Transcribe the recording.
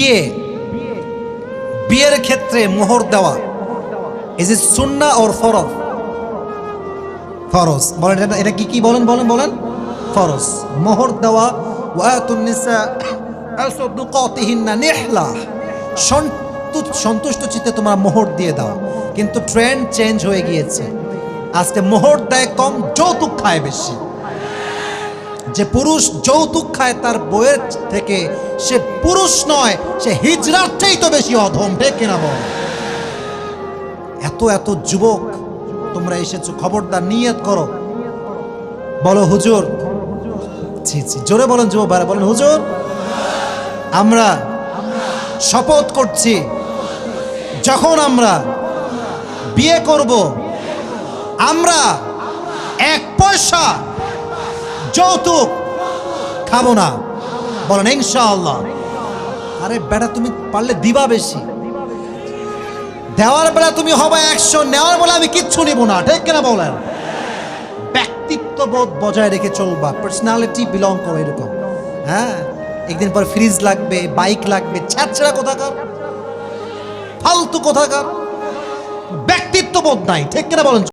বিয়ে, বিয়ের ক্ষেত্রে মোহর দেওয়া ইজ ইট সুন্না ওর ফরজ ফরজ বলেন, এটা এটা কি কি বলেন বলেন বলেন? ফরজ মোহর দেওয়া নিহলা। সন্তু- সন্তুষ্ট চিত্তে তোমার মোহর দিয়ে দাও। কিন্তু ট্রেন্ড চেঞ্জ হয়ে গিয়েছে। আজকে মোহর দেয় কম, যৌতুক খায় বেশি। যে পুরুষ যৌতুক খায় তার বইয়ের থেকে, সে পুরুষ নয়, সে হিজরার চেয়ে তো বেশি অধম, ঠিক কিনা বল? এত এত যুবক তোমরা এসেছ, খবরদার নিয়ত করো। বলো, হুজুর। জি জি জোরে বলেন যুবক ভাইরা বলেন, হুজুর। আমরা শপথ করছি, যখন আমরা বিয়ে করব, আমরা এক পয়সা যৌতুক। খাব না। বলেন, ইনশাআল্লাহ। আরে বেটা, তুমি পারলে দিবা বেশি। দেওয়ার বেলা তুমি হবে একশো, নেওয়ার বেলা আমি কিচ্ছু নিব না। ঠিক কিনা বলেন? ব্যক্তিত্ববোধ বজায় রেখে চলবা। পার্সোনালিটি বিলং করো এরকম। হ্যাঁ? একদিন পর ফ্রিজ লাগবে বাইক লাগবে ছ্যাঁচড়া কোথাকার? ফালতু কোথাকার? ব্যক্তিত্ববোধ নাই। ঠিক কিনা বলেন?